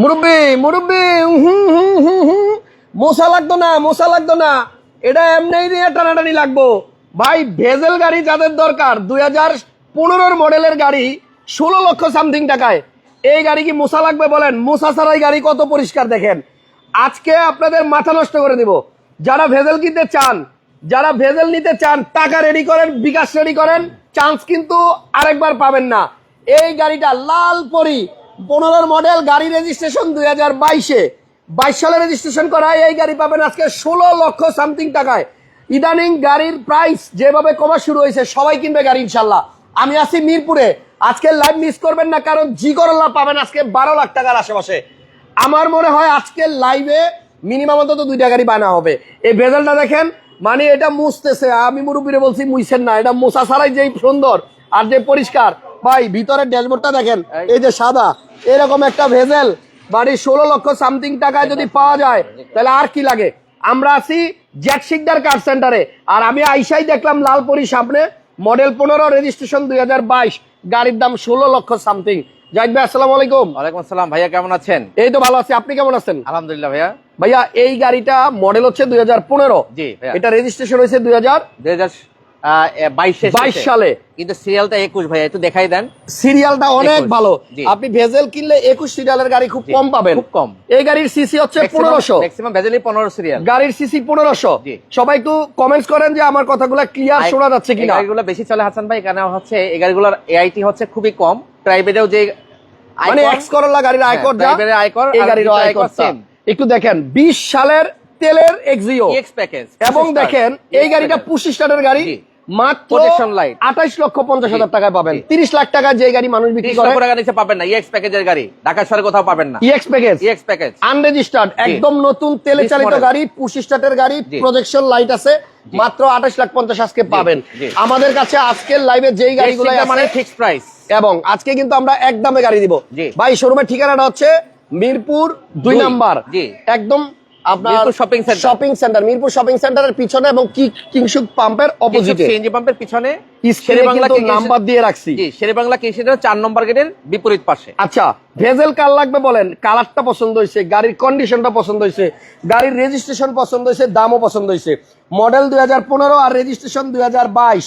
মুরব্বি মুরব্বি হুম হুম হুম হুম। মশা লাগতো না, মশা লাগতো না। এটা এমনি নিয়ে টানাটানি লাগবো। ভাই, ভেজেল গাড়ি যাদের দরকার, দুই হাজার পনেরোর মডেলের গাড়ি, ষোলো লক্ষ সামথিং টাকায়। এই গাড়ি কি মশা লাগবে বলেন? মশা ছাড়াই গাড়ি কত পরিষ্কার দেখেন। আজকে আপনাদের মাথা নষ্ট করে দিব। যারা ভেজেল কিনতে চান, যারা ভেজেল নিতে চান, টাকা রেডি করেন, বিকাশ রেডি করেন চান্স কিন্তু আরেকবার পাবেন না। এই গাড়িটা লাল পরি। পনেরোর মডেল গাড়ি রেজিস্ট্রেশন দুই হাজার বাইশে। বাইশ সালে রেজিস্ট্রেশন করা এই গাড়ি পাবেন আজকে ষোলো লক্ষ সামথিং টাকায়। ইদানিং গাড়ির প্রাইস যেভাবে কমা শুরু হয়েছে, সবাই কিনবে গাড়ি ইনশাল্লাহ। আমি আছি মিরপুরে। আজকে লাইভ মিস করবেন না, কারণ জি করল্লা পাবেন আজকে বারো লাখ টাকার আশেপাশে। আমার মনে হয় আজকের লাইভে মিনিমাম অন্তত দুইটা গাড়ি বানা হবে। এই ভেজালটা দেখেন মানে এটা মুছতেছে। আমি মুরব্বীরে বলছি মুইছেন না, এটা মোছা ছাড়াই যেই সুন্দর আর যে পরিষ্কার ভাই ভিতরের ড্যাশবোর্ডটা দেখেন এই। যে সাদা এরকম একটা ভেজেল বাড়ি ষোলো লক্ষ সামথিং টাকায় যদি পাওয়া যায় তাহলে আর কি লাগে? আমরা আছি জ্যাক শিকদার কার সেন্টারে আর আমি আইসাই দেখলাম লালপুরি সামনে মডেল পনেরো রেজিস্ট্রেশন দুই হাজার বাইশ গাড়ির দাম ষোলো লক্ষ সামথিং জাহিদ ভাই আসসালামু আলাইকুম। ওয়ালাইকুম আসসালাম ভাইয়া কেমন আছেন? এই তো ভালো আছি আপনি কেমন আছেন? আলহামদুলিল্লাহ ভাইয়া। ভাইয়া এই গাড়িটা মডেল হচ্ছে দুই হাজার পনেরো। জি এটা রেজিস্ট্রেশন হয়েছে দুই হাজার দুই হাজার বাইশে সালে। কিন্তু সিরিয়ালটা একুশ ভাইয়া একটু দেখাই দেন। সিরিয়ালটা অনেক ভালো। আপনি ভেজেল কিনলে একুশ সিরিয়ালের গাড়ি খুব কম পাবেন। খুব কম। এই গাড়ির সিসি হচ্ছে পনেরোশো। ম্যাক্সিমাম ভেজেলি পনেরো সিরিয়াল গাড়ির সিসি পনেরোশো। সবাই একটু কমেন্টস করেন যে আমার কথাগুলো ক্লিয়ার শোনা যাচ্ছে কিনা। গাড়িগুলো বেশি চলে হাসান ভাই কেন হচ্ছে এই গাড়িগুলোর এআইটি হচ্ছে খুবই কম। প্রাইভেটেও যে মানে এক্স করলা গাড়ির আয়কর যা private এর আয়কর এই গাড়ির আয়কর একটু দেখেন বিশ সালের তেলের এক্সিও EX প্যাকেজ এবং দেখেন এই গাড়িটা পঁচিশ স্টারের গাড়ি। মাত্র light। আঠাইশ লক্ষ পঞ্চাশ হাজার জি, টাকায় পাবেন। জি। তিরিশ লাখ টাকা যে গাড়ি মানুষ বিক্রি তিরিশ করে লক্ষ টাকা নিচে পাবেন না ইএক্স প্যাকেজের গাড়ি। ঢাকা শহরে কোথাও পাবেন না। Ex package ex package unregistered একদম নতুন তেলে চালিত গাড়ি স্টার্টের গাড়ি। প্রজেকশন লাইট আছে। মাত্র আঠাশ লাখ পঞ্চাশ আজকে পাবেন। আমাদের কাছে আজকের লাইভে যেই গাড়িগুলো মানে আছে ফিক্স প্রাইস এবং আজকে কিন্তু আমরা এক দামে গাড়ি দিব। ভাই শোরুমের ঠিকানাটা হচ্ছে মিরপুর দুই, নাম্বার। একদম আপনার shopping center। Shopping centre Mirpur shopping সেন্টারের পিছনে এবং কি কিংসুক পাম্পের অপোজিটে সিএনজি পাম্পের পিছনে শেরেবাংলা নাম্বার দিয়ে রাখছি। জি শেরেবাংলা কৃষিদের চার নম্বর গেটের বিপরীত পাশে। আচ্ছা ভেজেল কার লাগবে বলেন? কালারটা পছন্দ হয়েছে গাড়ির কন্ডিশনটা পছন্দ হয়েছে গাড়ির রেজিস্ট্রেশন পছন্দ হয়েছে দামও পছন্দ হয়েছে। মডেল দুই হাজার পনেরো আর রেজিস্ট্রেশন দুই হাজার বাইশ।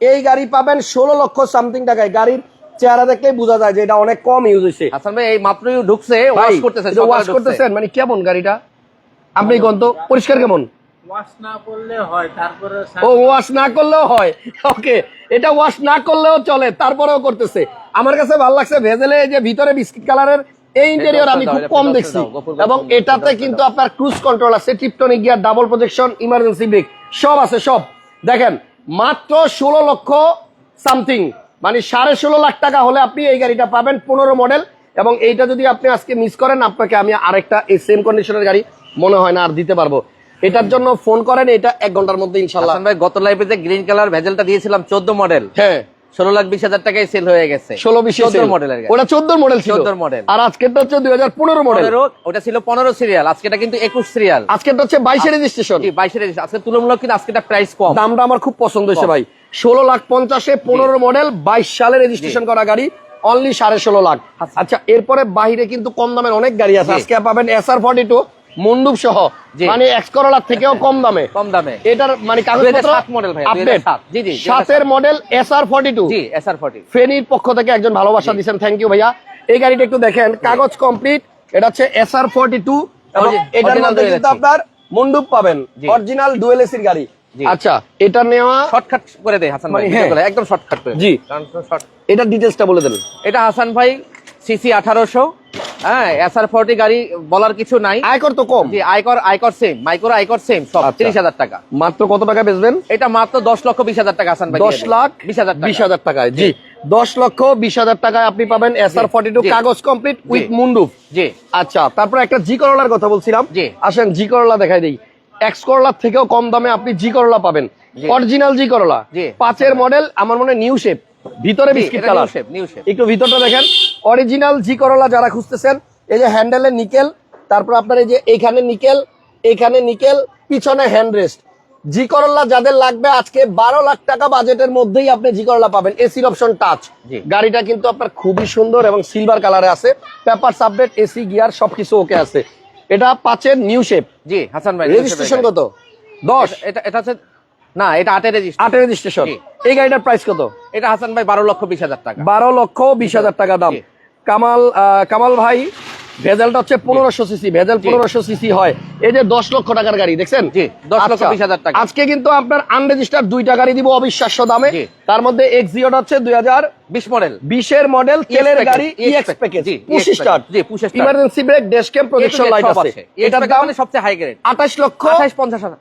এই গাড়ি পাবেন ষোলো লক্ষ সামথিং টাকায়। গাড়ির চেহারা দেখলেই বোঝা যায় যে এটা অনেক কম ইউজ হয়েছে। হাসান ভাই এই মাত্রই ঢুকছে ওয়াশ করতেছে এটা ওয়াশ করতেছেন? মানে কেমন গাড়িটা? আপনি গন্ত পরিষ্কার কেমন? ওয়াশ না করলে হয় তারপরে ও ওয়াশ না করলেও হয়। ওকে এটা ওয়াশ না করলেও চলে তারপরেও করতেছে। আমার কাছে ভালো লাগছে ভেজেলে যে ভিতরে বিস্কিট কালারের এই ইন্টেরিয়র আমি খুব কম দেখছি দাও, গফুর ভাই, এবং এটাতে কিন্তু আপনার ক্রুজ কন্ট্রোল আছে tiptronic gear double projection emergency brake সব আছে সব। দেখেন মাত্র ষোলো লক্ষ সামথিং মানে সাড়ে ষোলো লাখ টাকা হলে আপনি এই গাড়িটা পাবেন পনেরো মডেল এবং এইটা যদি আপনি আজকে মিস করেন আপনাকে আমি আরেকটা এই সেম কন্ডিশনের গাড়ি মনে হয় না আর দিতে পারব। এটার জন্য ফোন করেন এটা এক ঘণ্টার মধ্যে ইনশাল্লাহ ভাই গত লাইভে যে গ্রিন কালার ভেজেলটা দিয়েছিলাম চোদ্দ মডেল হ্যাঁ। ষোলো লাখ বিশ হাজার টাকায় সেল হয়ে গেছে। ষোলো বিশ মডেলের ওটা চোদ্দ মডেল 14 model। আর আজকেরটা হচ্ছে দুই হাজার পনেরো মডেল ওটা ছিল পনেরো সিরিয়াল আজকেটা কিন্তু একুশ সিরিয়াল আজকেরটা হচ্ছে বাইশে রেজিস্ট্রেশন জি বাইশের আজকে তুলনামূলক কিন্তু আজকেটা প্রাইস কম। দামটা আমার খুব পছন্দ হয়েছে ভাই। ষোলো লাখ পঞ্চাশে পনেরো মডেল বাইশ সালে রেজিস্ট্রেশন করা গাড়ি অনলি সাড়ে ষোলো লাখ। আচ্ছা। এরপরে বাহিরে কিন্তু কম দামের অনেক গাড়ি আছে। আজকে পাবেন এস আর ফর্টি টু মন্ডুপ সহ মানে এক্স করোলার থেকেও কম দামে। কম দামে। এটার মানে কাগজপত্র 2007 model ভাই, আপডেট 2007 জি, জি, সাতের model S R forty two জি এস আর ফেনীর পক্ষ থেকে একজন ভালোবাসা দিচ্ছেন। থ্যাংক ইউ ভাইয়া। এই গাড়িটা একটু দেখেন কাগজ কমপ্লিট এটা হচ্ছে এস আর ফোরটি টু এবং এটার মধ্যে কিন্তু আপনার মন্ডুপ পাবেন। অরিজিনাল ডুয়েল এসির গাড়ি। আচ্ছা এটা নেওয়া শর্টকাট করে দেয় হাসান ভাই। মানে হ্যাঁ। একদম শর্টকাট করে। জি। short- এটার বলে দেন। এটা হাসান ভাই সিসি আঠারোশো। হ্যাঁ এস আর ফর্টি গাড়ি বলার কিছু নাই। আয়কর তো কম। জি আয়কর আয়কর সেম মাইক্রো আয়কর সেম সব আচ্ছা। তিরিশ হাজার টাকা। মাত্র কত টাকা বেচবেন? এটা মাত্র দশ লক্ষ বিশ হাজার টাকা ভাই দশ লাখ বিশ হাজার বিশ হাজার টাকায় জি। দশ লক্ষ বিশ হাজার টাকায় আপনি পাবেন এস আর ফর্টি টু কাগজ কমপ্লিট উইথ জি। মুন্ডুপ জি। আচ্ছা তারপর একটা জি করলার কথা বলছিলাম। জি। আসেন জি করলা দেখাই দিই। এক্স করলার থেকেও কম দামে আপনি জি করলা পাবেন। অরিজিনাল জি করলা জি। পাঁচের মডেল আমার মনে নিউ শেপ ভিতরে বিস্কিট কালার। একটু ভিতরটা দেখেন। অরিজিনাল জি করলা যারা খুঁজতেছেন এই যে হ্যান্ডেলে নিকেল তারপর আপনার এই যে এইখানে নিকেল এইখানে নিকেল পিছনে হ্যান্ড রেস্ট জি করল্লা যাদের লাগবে আজকে বারো লাখ টাকা বাজেটের মধ্যেই আপনি জি করল্লা পাবেন। এসির অপশন টাচ। গাড়িটা কিন্তু আপনার খুবই সুন্দর এবং সিলভার কালারে আছে। পেপার আপডেট এসি গিয়ার সবকিছু ওকে আছে। এটা পাঁচের নিউ শেপ জি হাসান ভাই রেজিস্ট্রেশন কত? দশ। এটা- এটা এটা হচ্ছে না এটা আটের আটের রেজিস্ট্রেশন এই গাড়িটার প্রাইস কত? এটা হাসান ভাই বারো লক্ষ বিশ হাজার টাকা। বারো লক্ষ বিশ হাজার টাকা দাম। কামাল কামাল ভাই ভেজালটা হচ্ছে পনেরোশো সিসি ভেজাল পনেরোশো সিসি হয়। এই যে দশ লক্ষ টাকার গাড়ি দেখছেন? 10 লক্ষ আচ্ছা, 20 হাজার টাকা। আজকে কিন্তু আপনার আনরেজিস্টার দুইটা গাড়ি দিব অবিশ্বাস্য দামে। তার মধ্যে এক্সিওটা হচ্ছে দুই হাজার বিশ মডেল বিশের মডেল তেলের গাড়ি ইএক্স প্যাকেজ পুশ স্টার্ট জি, start। Emergency brake dash cam projection light আছে। এটার দাম মানে সবচেয়ে হাই গ্রেড আঠাশ লক্ষ হাজার।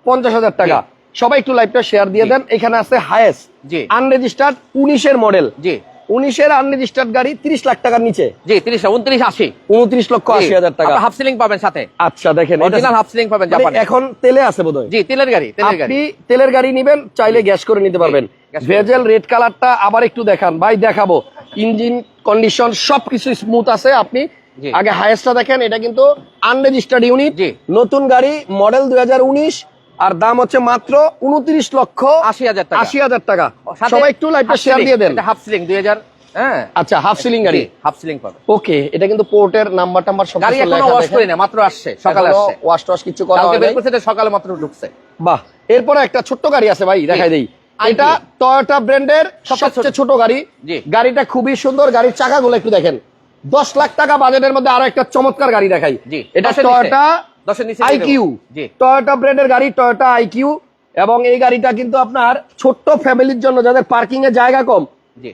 পঞ্চাশ হাজার টাকা। সবাই একটু লাইভটা শেয়ার দিয়ে দেন। এখানে আছে হায়েস্ট জি। আনরেজিস্টার্ড উনিশের মডেল জি। উনিশের আনরেজিস্টার্ড গাড়ি তিরিশ লাখ টাকার নিচে। জি তিরিশ উনত্রিশ আশি। উনত্রিশ লক্ষ আশি হাজার টাকা। হাফ সিলিং পাবেন সাথে। আচ্ছা দেখেন অরিজিনাল হাফ সিলিং পাবেন মানে জাপানে এখন তেলে আছে বোধহয়। জি তেলের গাড়ি তেলের গাড়ি। আপনি তেলের গাড়ি নিবেন চাইলে গ্যাস করে নিতে পারবেন। ভেজেল রেড কালারটা আবার একটু দেখান। ভাই দেখাবো। ইঞ্জিন কন্ডিশন সবকিছু স্মুথ আছে আপনি। আগে হাইয়েস্টটা দেখেন এটা কিন্তু আনরেজিস্টার্ড ইউনিট নতুন গাড়ি মডেল দুই হাজার উনিশ আর দাম হচ্ছে মাত্র উনত্রিশ লক্ষ আশি হাজার টাকা। আশি হাজার টাকা। সবাই একটু লাইভটা শেয়ার দিয়ে দেন। হাফ সিলিং দুই হাজার হ্যাঁ। আচ্ছা হাফ সিলিং গাড়ি। হাফ সিলিং পাবেন ওকে এটা কিন্তু পোর্টের নাম্বার টাম্বার সব গাড়ি এখনও ওয়াশ করি না মাত্র আসছে সকালে আসছে ওয়াশ টস কিছু করা কালকে বের নাই। সকালে মাত্র ঢুকছে। বাহ এরপরে একটা ছোট্ট গাড়ি আছে ভাই দেখাই দেই। এটা টয়োটা ব্র্যান্ডের সবচেয়ে সবচেয়ে ছোট গাড়ি। গাড়িটা খুবই সুন্দর গাড়ির চাকাগুলো একটু দেখেন। দশ লাখ টাকা বাজেটের মধ্যে আরও একটা চমৎকার গাড়ি দেখাই। এটা। Toyota IQ. জি। টয়োটা ব্র্যান্ডের গাড়ি টয়োটা আইকিউ এবং এই গাড়িটা কিন্তু আপনার ছোট্ট ফ্যামিলির জন্য যাদের পার্কিং এর জায়গা কম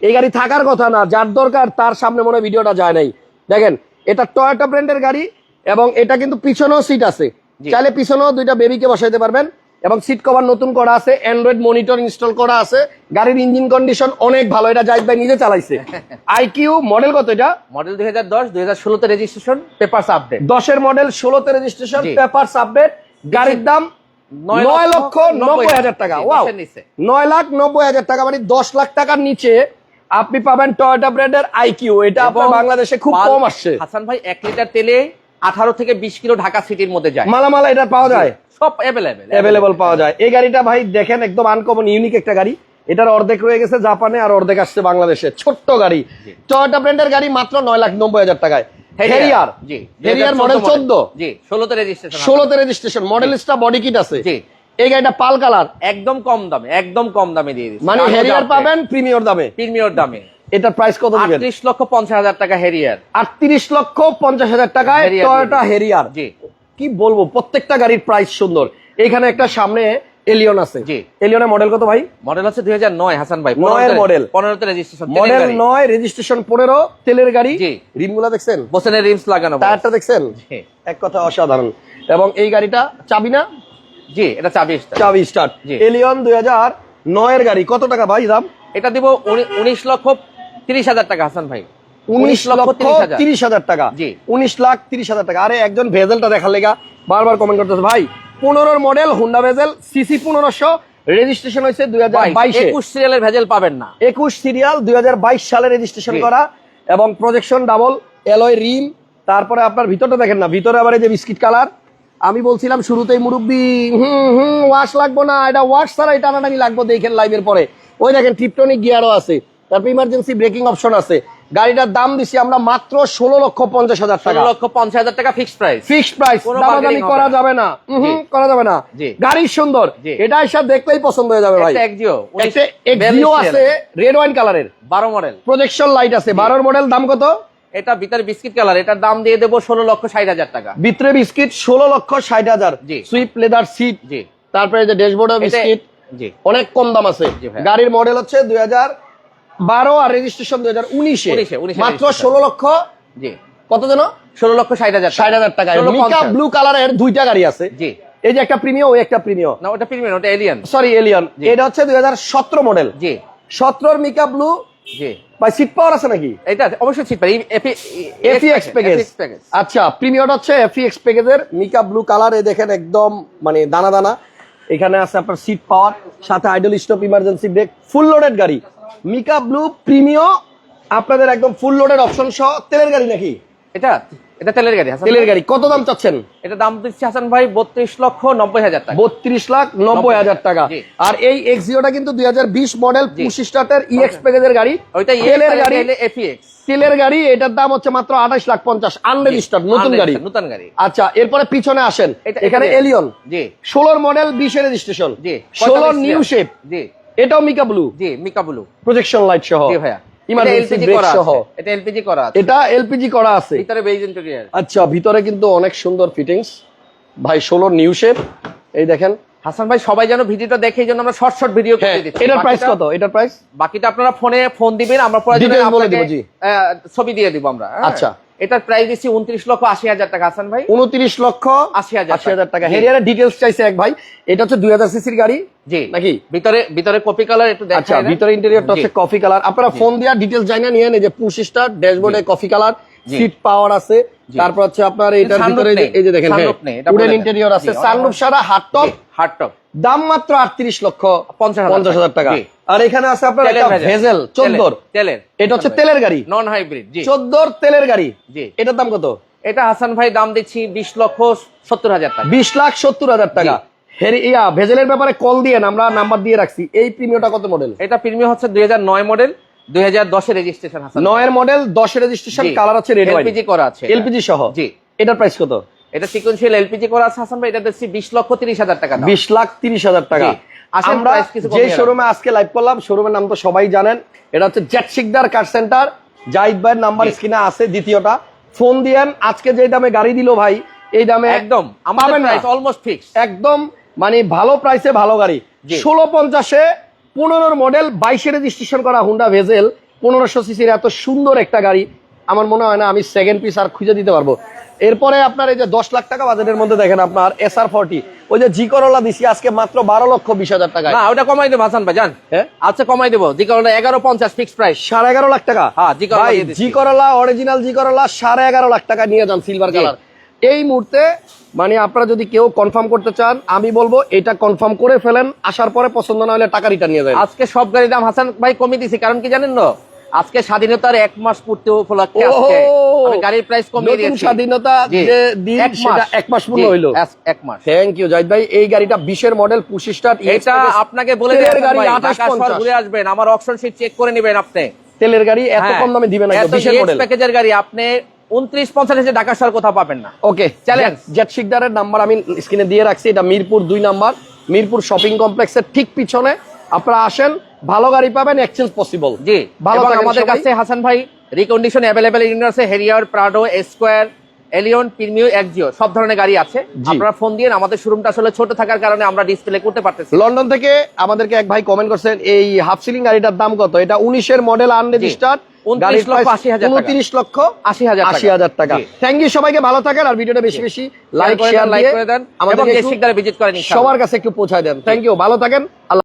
এই গাড়ি থাকার কথা না যার দরকার তার সামনে মনে ভিডিওটা যায় নাই দেখেন এটা টয়োটা ব্র্যান্ডের গাড়ি এবং এটা কিন্তু পিছনেও সিট আছে। চাইলে পিছনেও দুইটা বেবিকে বসাইতে পারবেন এবং সিট কভার নতুন করা আছে অ্যান্ড্রয়েড মনিটর ইনস্টল করা আছে গাড়ির ইঞ্জিন কন্ডিশন অনেক ভালো এটা জাহিদ ভাই নিজে চালাইছে। আইকিউ মডেল কত এটা? মডেল দুই হাজার দশ দুই হাজার ষোলোতে রেজিস্ট্রেশন পেপার আপডেট দশের মডেল ষোলোতে রেজিস্ট্রেশন পেপার আপডেট গাড়ির দাম নয় লক্ষ নব্বই হাজার টাকা। ওয়াও নয় লাখ নব্বই হাজার টাকা মানে দশ লাখ টাকার নিচে আপনি পাবেন টয়োটা ব্র্যান্ডের আইকিউ এটা আপনার বাংলাদেশে খুব কম আসছে। হাসান ভাই এক লিটার তেলে আঠারো থেকে বিশ কিলো ঢাকা সিটির মধ্যে যায়। মালামালা এটা পাওয়া যায়? সব অ্যাভেলেবেল অ্যাভেলেবল পাওয়া যায়। এই গাড়িটা ভাই দেখেন একদম আনকমন ইউনিক একটা গাড়ি। এটার অর্ধেক রয়ে গেছে জাপানে আর অর্ধেক আসছে বাংলাদেশে। ছোট্ট গাড়ি। টয়োটা ব্র্যান্ডের গাড়ি মাত্র নয় লাখ নব্বই হাজার টাকায়। হেরিয়ার জি। হেরিয়ার মডেল চোদ্দ জি ষোলোতে রেজিস্ট্রেশন ষোলোতে রেজিস্ট্রেশন মডেলিস্টা বডি কিট আছে। জি। এই গাড়িটা পাল কালার। একদম কম দামে একদম কম দামে দিয়ে দিচ্ছি। মানে হেরিয়ার পাবেন প্রিমিয়র দামে। প্রিমিয়র দামে। এটার প্রাইস কত দিবেন? আটত্রিশ লক্ষ পঞ্চাশ হাজার টাকা হেরিয়ার আটত্রিশ লক্ষ পঞ্চাশ হাজার টাকায় টয়োটা হেরিয়ার জি। কি বলব প্রত্যেকটা গাড়ির প্রাইস সুন্দর। এখানে একটা সামনে এলিয়ন আছে। জি। এলিয়নের মডেল কত ভাই? মডেল হাজার নয় হাসান ভাই। নয়ের model। পনেরোতে রেজিস্ট্রেশন মডেল নয় রেজিস্ট্রেশন পনেরো তেলের গাড়ি। জি। রিমগুলা দেখছেন? বোসেনের রিমস লাগানো। টায়ারটা দেখছেন? জি। এক কথা অসাধারণ। এবং এই গাড়িটা চাবি না? জি এটা চাবি স্টার চাবি স্টার্ট এলিয়ন দুই হাজার নয়ের গাড়ি। কত টাকা ভাই দাম? এটা দিব উনি- উনিশ লক্ষ তিরিশ হাজার টাকা হাসান ভাই। উনিশ লক্ষ তিরিশ হাজার। টাকা। উনিশ লাখ তিরিশ হাজার টাকা। আরে একজন ভেজেলটা দেখার লেগা বারবার কমেন্ট করতেছে ভাই পনেরোর মডেল হুন্ডা ভেজেল সিসি পনেরোশো রেজিস্ট্রেশন হয়েছে দুই হাজার বাইশে। একুশ সিরিয়ালের ভেজেল পাবেন না। একুশ সিরিয়াল দুই সালে রেজিস্ট্রেশন করা এবং প্রজেকশন ডাবল এলয় রিম তারপরে আপনার ভিতরটা দেখেন না ভিতরে আবার এই যে বিস্কিট কালার আমি বলছিলাম শুরুতেই মুরব্বি হুম হুম ওয়াশ লাগবো না এটা ওয়াশ ছাড়া এটা টানাটানি লাগবো দেখেন লাইভের পরে। ওই দেখেন টিপটনিক গিয়ারও আছে। তারপর ইমার্জেন্সি ব্রেকিং অপশন আছে। গাড়িটার দাম দিছি আমরা মাত্র ষোলো লক্ষ পঞ্চাশ হাজার টাকা। লক্ষ পঞ্চাশ হাজার টাকা ফিক্সড প্রাইস ফিক্সড প্রাইস দামাদামি করা যাবে না। হুম করা যাবে না। গাড়ি সুন্দর। এটা এসে দেখলেই পছন্দ হয়ে যাবে ভাই। এক্সিও আছে রেড ওয়াইন কালারের বারো মডেল প্রজেকশন লাইট আছে। বারোর মডেল দাম কত? এটা ভিতরে বিস্কিট কালার এটার দাম দিয়ে দেবো ষোলো লক্ষ ষাট হাজার টাকা। ভিতরে বিস্কিট ষোলো লক্ষ ষাট হাজার। সুইপ লেদার সিট জি। তারপরে যে ড্যাশবোর্ডের এটা- বিস্কিট। জি। অনেক কম দাম আছে। গাড়ির মডেল হচ্ছে দুই হাজার বারো আর রেজিস্ট্রেশন দুই হাজার উনিশে। মাত্র। ষোলো লক্ষ জি। কত যেন? ষোলো লক্ষ ষাট হাজার ষাট হাজার টাকা। ব্লু কালারের দুইটা গাড়ি আছে। জি। এই যে একটা প্রিমিয় ওই একটা প্রিমিয় না ওটা প্রিমিয়াম ওটা এলিয়ান সরি এলিয়ন এটা হচ্ছে দুই হাজার সতেরো মডেল জি। সতেরোর মিকা ব্লু জি। ভাই সিট পাওয়ার আছে নাকি? এটা অবশ্যই ছিট পারি এফিএক্স প্যাকেজ আচ্ছা প্রিমিয়ার হচ্ছে এফিএক্স প্যাকেজের মিকা ব্লু কালার এই দেখেন একদম মানে দানা দানা। এখানে আছে আপনার সিট পাওয়ার সাথে idle stop emergency brake full loaded গাড়ি। মিকা ব্লু প্রিমিয় আপনাদের একদম ফুল লোডেড অপশন সহ তেলের গাড়ি নাকি? এটা এটা তেলের গাড়ি হাসান তেলের গাড়ি কত দাম চাচ্ছেন? এটা দাম দিচ্ছে হাসান ভাই বত্রিশ লক্ষ নব্বই হাজার টাকা। বত্রিশ লাখ নব্বই হাজার টাকা। আর এই এক্সিওটা কিন্তু দুই হাজার বিশ মডেল। পঁচিশ স্টার্টের ইএক্স প্যাকেজের গাড়ি। ওইটা তেলের গাড়ি। এফিএক্স তেলের গাড়ি এটার দাম হচ্ছে মাত্র আঠাশ লাখ পঞ্চাশ আনরেজিস্টার্ড নতুন গাড়ি। নতুন গাড়ি। আচ্ছা এরপরে পিছনে আসেন। এখানে এলিয়ন জি। ষোলোর মডেল বিশের রেজিস্ট্রেশন জি ষোলো 45 নিউ শেপ জি। এটাও মিকা ব্লু? জি মিকা ব্লু। প্রজেকশন লাইট সহ। জি ভাইয়া। এটা এলপিজি করা আছে। এটা এলপিজি করা আছে। ভিতরে বেজ ইন্টেরিয়র আচ্ছা ভিতরে কিন্তু অনেক সুন্দর ফিটিংস ভাই ষোলো নিউ শেপ এই দেখেন হাসান ভাই সবাই যেন ভিডিওটা দেখে এই জন্য আমরা শর্ট শর্ট ভিডিও হ্যাঁ, করে দিচ্ছি। এটার প্রাইস কত? এটার প্রাইস বাকিটা আপনারা ফোনে ফোন দিবেন আমরা প্রয়োজনে Details বলে আপনাকে, জি। ছবি দিয়ে দিব আমরা হ্যাঁ? আচ্ছা। এটার প্রাইস দিচ্ছি উনত্রিশ লক্ষ আশি হাজার টাকা হাসান ভাই। উনত্রিশ লক্ষ 80,000 আশি হাজার টাকা। হেরিয়ার ডিটেলস চাইছে এক ভাই এটা হচ্ছে দুই হাজার সিসির গাড়ি জি। নাকি? ভিতরে ভিতরে কপি কালার একটু দেখাই আচ্ছা ভিতরে ইন্টেরিয়রটা হচ্ছে কফি কালার আপনারা ফোন দিয়া ডিটেলস জানা নিয়ে নেন এই যে পুশ স্টার ড্যাশবোর্ডে কফি কালার সিট পাওয়ার আছে। তারপর হচ্ছে আপনার এটার ভিতরে এই যে- দেখেন নেই, উডেন ইন্টেরিয়র আছে। সানরুফ সারা হাট টপ হার্ড টপ দাম মাত্র আটত্রিশ লক্ষ 50,000 পঞ্চাশ হাজার টাকা। আর এখানে আছে আপনার একটা ভেজেল। ভেজেল চোদ্দোর। তেলের। এটা হচ্ছে তেলের গাড়ি। নন হাইব্রিড জি। চোদ্দোর তেলের গাড়ি। জি। এটার দাম কত? এটা হাসান ভাই দাম দিচ্ছি বিশ লক্ষ সত্তর হাজার টাকা। বিশ লাখ সত্তর হাজার টাকা। হেরি ইয়া ভেজেলের ব্যাপারে কল দিয়ে আমরা নাম্বার দিয়ে রাখছি। এই প্রিমিয়টা কত মডেল এটা প্রিমিয়াম হচ্ছে দুই হাজার নয় মডেল দুই হাজার দশের রেজিস্ট্রেশন হাসান নয়ের মডেল দশের রেজিস্ট্রেশন কালার আছে রেড এলপিজি করা আছে। এলপিজি সহ? জি। এটার প্রাইস কত? এটা সিকোয়েন্সিয়াল এলপিজি করা আছে হাসান ভাই এটা দিচ্ছি বিশ লক্ষ তিরিশ হাজার টাকা দাম। বিশ লাখ হাজার টাকা। আমরা যে শোরুমে আজকে লাইভ করলাম শোরুমের নাম তো সবাই জানেন। এটা হচ্ছে Jet Sikdar car centre Zahid ভাইয়ের নাম্বার। স্ক্রিনে আছে দ্বিতীয়টা। ফোন দিয়েন আজকে যে দামে গাড়ি দিল ভাই এই দামে একদম। আমাদের প্রাইস অলমোস্ট ফিক্স একদম মানে ভালো প্রাইসে ভালো গাড়ি। ষোলো পঞ্চাশে পনেরোর মডেল বাইশে রেজিস্ট্রেশন করা হুন্ডা ভেজেল পনেরোশো সিসির এত সুন্দর একটা গাড়ি। আমার মনে হয় না আমি সেকেন্ড পিস আর খুঁজে দিতে পারব। এরপরে আপনার এই যে দশ লাখ টাকা বাজেটের মধ্যে দেখেন আপনার এস আর ফর্টি ওই যে জি করলা দিছি আজকে মাত্র বারো লক্ষ বিশ হাজার টাকা না ওটা কমাই দেবো হাসান ভাই জান। হ্যাঁ? আচ্ছা কমাই দেবো। যে কারণে এগারো পঞ্চাশ ফিক্স প্রাইস সাড়ে এগারো লাখ টাকা। হ্যাঁ, জি করলা। জি করলা অরিজিনাল জি করলা সাড়ে এগারো লাখ টাকা নিয়ে যান সিলভার কালার এই মুহূর্তে মানে আপনারা যদি কেউ কনফার্ম করতে চান আমি বলব এটা কনফার্ম করে ফেলেন আসার পরে পছন্দ না হলে টাকা রিটার্ন নিয়ে যায় আজকে সব গাড়ির দাম হাসান ভাই কমিয়ে দিছি কারণ কি জানেন না আজকে স্বাধীনতার এক মাস পূর্তি উপলক্ষে আজকে আমি গাড়ির প্রাইস কমিয়ে দিয়েছি। স্বাধীনতা যে দিন সেটা এক মাস পূর্ণ হইল। এক- মাস। থ্যাংক ইউ জাহিদ ভাই। এই গাড়িটা বিশের মডেল পঁচিশ স্টার এটা আপনাকে বলে দিই ভাই, ঢাকা ঘুরে আসবেন। আমার অপশন শিট চেক করে নেবেন আপনি। তেলের গাড়ি এত হ্যাঁ, কম দামে দিবেন না এত বিশের EX মডেল প্যাকেজের গাড়ি আপনি উনত্রিশ পঞ্চাশ ঢাকা শহর কোথাও পাবেন না। Okay Challenge. জেট শিকদারের নাম্বার আমি স্ক্রিনে দিয়ে রাখছি এটা মিরপুর দুই নাম্বার মিরপুর শপিং কমপ্লেক্সের ঠিক পিছনে আপনারা আসেন ভালো গাড়ি পাবেন এক্সচেঞ্জ পসিবল জি ভালো আমাদের কাছে হাসান ভাই রিকন্ডিশন অ্যাভেলেবেল ইউনিট আছে Harrier Prado Esquire Allion Premio Axio সব ধরনের গাড়ি আছে। আপনারা ফোন দিয়ে আমাদের শোরুমটা আসলে ছোট থাকার কারণে আমরা ডিসপ্লে করতে পারতেছি লন্ডন থেকে আমাদেরকে এক ভাই কমেন্ট করছেন এই হাফ সিলিং গাড়িটার দাম কত? এটা উনিশের মডেল আনরেজিস্টার্ড 29 লক্ষ 80 হাজার টাকা। উনত্রিশ লক্ষ 80,000 টাকা। আশি হাজার টাকা। থ্যাংক ইউ সবাইকে ভালো থাকেন আর ভিডিওটা বেশি বেশি লাইক দেন, শেয়ার like করে দেন, আমাদের করেন সবার কাছে একটু পৌঁছায় দেন। থ্যাংক ইউ ভালো থাকেন। আল্লাহ